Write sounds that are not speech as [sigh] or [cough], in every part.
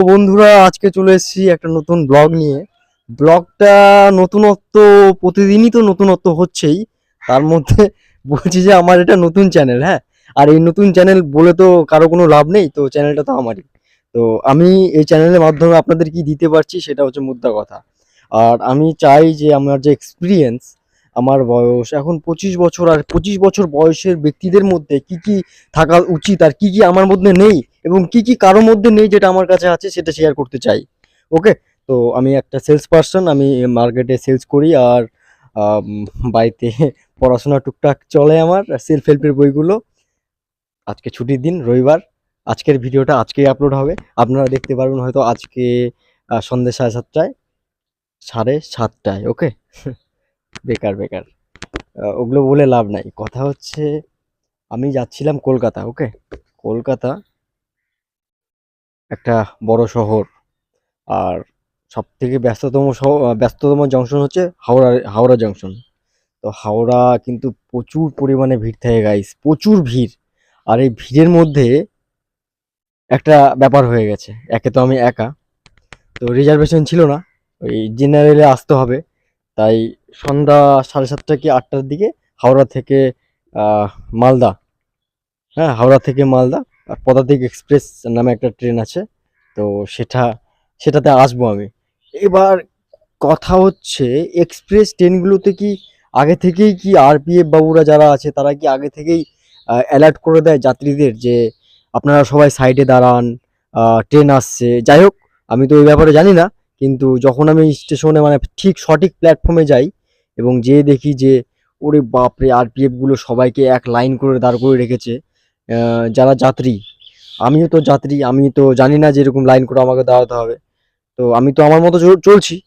বন্ধুরা, আজকে চলে এসেছি একটা নতুন ব্লগ নিয়ে। ব্লগটা নতুনত্ব, প্রতিদিনই তো নতুনত্ব হচ্ছেই। তার মধ্যে বলছি যে আমার এটা নতুন চ্যানেল হ্যাঁ? আর এই নতুন চ্যানেল বলে তো কারও কোনো লাভ নেই, তো চ্যানেলটা তো আমারই। তো আমি এই চ্যানেলের মাধ্যমে আপনাদের কি দিতে পারছি সেটা হচ্ছে মুদ্রা কথা। আর আমি চাই যে আমার যে এক্সপিরিয়েন্স আমার বয়স, এখন পঁচিশ বছর আর পঁচিশ বছর বয়সের ব্যক্তিদের মধ্যে কি কি থাকা উচিত আর কি কি আমার মধ্যে নেই এবং কি কি কারোর মধ্যে নেই যেটা আমার কাছে আছে সেটা শেয়ার করতে চাই। ওকে তো আমি একটা সেলস পার্সন আমি মার্কেটে সেলস করি আর বাড়িতে পড়াশোনা টুকটাক চলে আমার সেলফ হেল্পের বইগুলো। আজকে ছুটির দিন, রবিবার। আজকের ভিডিওটা আজকেই আপলোড হবে। আপনারা দেখতে পারবেন হয়তো আজকে সন্ধ্যে সাড়ে সাতটায় সাড়ে সাতটায় ওকে [laughs] বেকার বেকার। ওগুলো বলে লাভ নাই। কথা হচ্ছে, আমি যাচ্ছিলাম কলকাতা ওকে কলকাতা একটা বড় শহর। আর সব থেকে ব্যস্ততম ব্যস্ততম জংশন হচ্ছে হাওড়া হাওড়া জংশন তো হাওড়া কিন্তু প্রচুর পরিমাণে ভিড় থাকে গাইস প্রচুর ভিড়। আর এই ভিড়ের মধ্যে একটা ব্যাপার হয়ে গেছে, একে তো আমি একা। তো রিজার্ভেশন ছিল না, ওই জেনারেলে আসতে হবে। তাই সন্ধ্যা সাড়ে সাতটা কি আটটার দিকে হাওড়া থেকে মালদা। হ্যাঁ হাওড়া থেকে মালদা পদাতিক এক্সপ্রেস নামে একটা ট্রেন আছে, তো সেটা, সেটাতে আসব আমি। এবার কথা হচ্ছে, এক্সপ্রেস ট্রেনগুলোতে কি আগে থেকেই কি আরপিএফ বাবুরা যারা আছে, তারা কি আগে থেকেই অ্যালার্ট করে দেয় যাত্রীদের যে আপনারা সবাই সাইডে দাঁড়ান ট্রেন আসছে? যাই হোক, আমি তো ওই ব্যাপারে জানি না, কিন্তু যখন আমি স্টেশনে মানে ঠিক সঠিক প্ল্যাটফর্মে যাই এবং যেয়ে দেখি যে, ওরে বাপরে আরপিএফগুলো সবাইকে এক লাইন করে দাঁড় করে রেখেছে যারা যাত্রী, আমিও তো যাত্রী, আমি তো জানি না যে এরকম লাইন করে আমাকে দাঁড়াতে হবে। তো আমি তো আমার মতো চল- চলছি।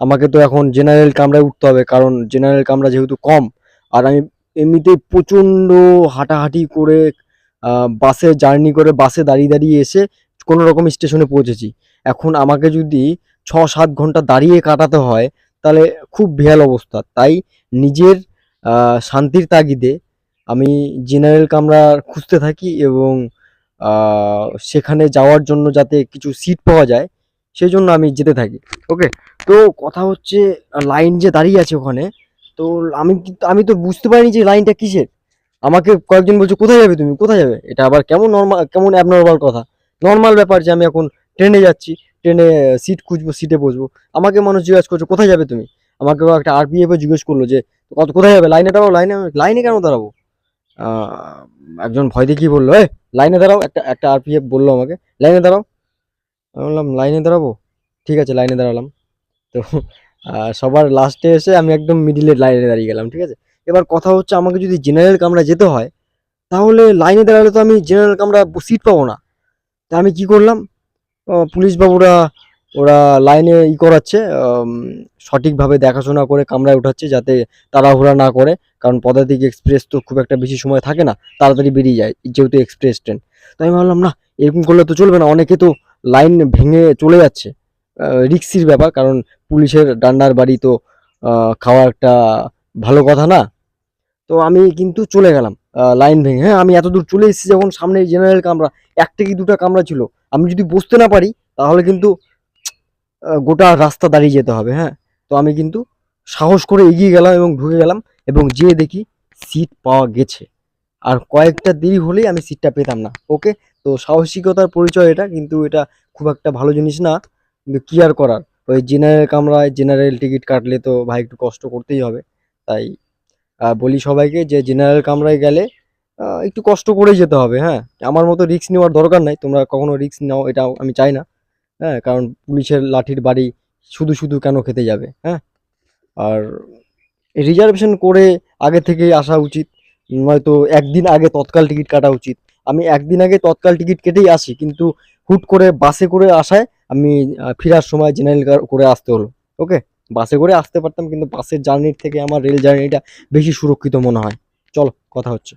আমাকে তো এখন জেনারেল কামরায় উঠতে হবে, কারণ জেনারেল কামরা যেহেতু কম, আর আমি এমনিতেই প্রচণ্ড হাঁটাহাঁটি করে বাসে জার্নি করে বাসে দাঁড়িয়ে দাঁড়িয়ে এসে কোনো রকম স্টেশনে পৌঁছেছি। এখন আমাকে যদি ছ সাত ঘণ্টা দাঁড়িয়ে কাটাতে হয়, তাহলে খুব বেহাল অবস্থা। তাই নিজের শান্তির তাগিদে আমি জেনারেল কামরা খুঁজতে থাকি এবং সেখানে যাওয়ার জন্য যাতে কিছু সিট পাওয়া যায়, সেই জন্য আমি যেতে থাকি। ওকে তো কথা হচ্ছে লাইন যে দাঁড়িয়ে আছে ওখানে, তো আমি আমি তো বুঝতে পারিনি যে লাইনটা কিসের। আমাকে কয়েকজন বলছে, কোথায় যাবে তুমি? কোথায় যাবে? এটা আবার কেমন নর্মাল কেমন অ্যাবনর্মাল কথা। নর্মাল ব্যাপার যে আমি এখন ট্রেনে যাচ্ছি ট্রেনে সিট খুঁজবো সিটে বসবো। আমাকে মানুষ জিজ্ঞাসা করছে, কোথায় যাবে তুমি? আমাকে একটা আরপিএফ জিজ্ঞেস করল যে, কত, কোথায় যাবে? লাইনে দাঁড়াও লাইনে লাইনে কেন দাঁড়াবো? একজন ভয় দেখিয়ে বলল এ লাইনে দাঁড়াও। একটা একটা আরপিএফ বলল আমাকে, লাইনে দাঁড়াও। আমি বললাম, লাইনে দাঁড়াবো? ঠিক আছে, লাইনে দাঁড়ালাম। তো সবার লাস্টে এসে আমি একদম মিডিলের লাইনে দাঁড়িয়ে গেলাম, ঠিক আছে? এবার কথা হচ্ছে আমাকে যদি জেনারেল কামরা যেতে হয়, তাহলে লাইনে দাঁড়ালে তো আমি জেনারেল কামরা সিট পাবো না। তা আমি কি করলাম? পুলিশ বাবুরা ওরা লাইনে ই করাচ্ছে সঠিকভাবে দেখাশোনা করে কামরায় উঠাচ্ছে যাতে তাড়াহুড়া না করে, কারণ পদাতিক এক্সপ্রেস তো খুব একটা বেশি সময় থাকে না, তাড়াতাড়ি বেরিয়ে যায়, যেহেতু এক্সপ্রেস ট্রেন তো আমি ভাবলাম, না, এরকম করলে তো চলবে না। অনেকে তো লাইন ভেঙে চলে যাচ্ছে। রিক্সির ব্যাপার, কারণ পুলিশের ডান্ডার বাড়ি তো খাওয়া একটা ভালো কথা না। তো আমি কিন্তু চলে গেলাম লাইন ভেঙে। হ্যাঁ আমি এত দূর চলে এসেছি যখন সামনে জেনারেল কামরা একটা কি দুটা কামরা ছিল। আমি যদি বসতে না পারি, তাহলে কিন্তু গোটা রাস্তা দাঁড়িয়ে যেতে হবে হ্যাঁ? তো আমি কিন্তু সাহস করে এগিয়ে গেলাম এবং ঢুকে গেলাম এবং যেয়ে দেখি সিট পাওয়া গেছে। আর কয়েকটা দেরি হলেই আমি সিটটা পেতাম না ওকে তো সাহসিকতার পরিচয় এটা, কিন্তু এটা খুব একটা ভালো জিনিস না। কিন্তু কি আর করার? ওই জেনারেল কামরায় জেনারেল টিকিট কাটলে তো ভাই একটু কষ্ট করতেই হবে। তাই বলি সবাইকে যে জেনারেল কামরায় গেলে একটু কষ্ট করেই যেতে হবে হ্যাঁ? আমার মতো রিস্ক নেওয়ার দরকার নাই, তোমরা কখনো রিস্ক নাও এটা আমি চাই না। হ্যাঁ কারণ পুলিশের লাঠির বাড়ি শুধু শুধু কেন খেতে যাবে হ্যাঁ? আর রিজার্ভেশন করে আগে থেকেই আসা উচিত, নয়তো একদিন আগে তৎকাল টিকিট কাটা উচিত। আমি একদিন আগে তৎকাল টিকিট কেটেই আসি, কিন্তু হুট করে বাসে করে আসায় আমি ফেরার সময় জেনারেল করে আসতে হলো ওকে বাসে করে আসতে পারতাম, কিন্তু বাসের জার্নির থেকে আমার রেল জার্নিটা বেশি সুরক্ষিত মনে হয়। চলো, কথা হচ্ছে।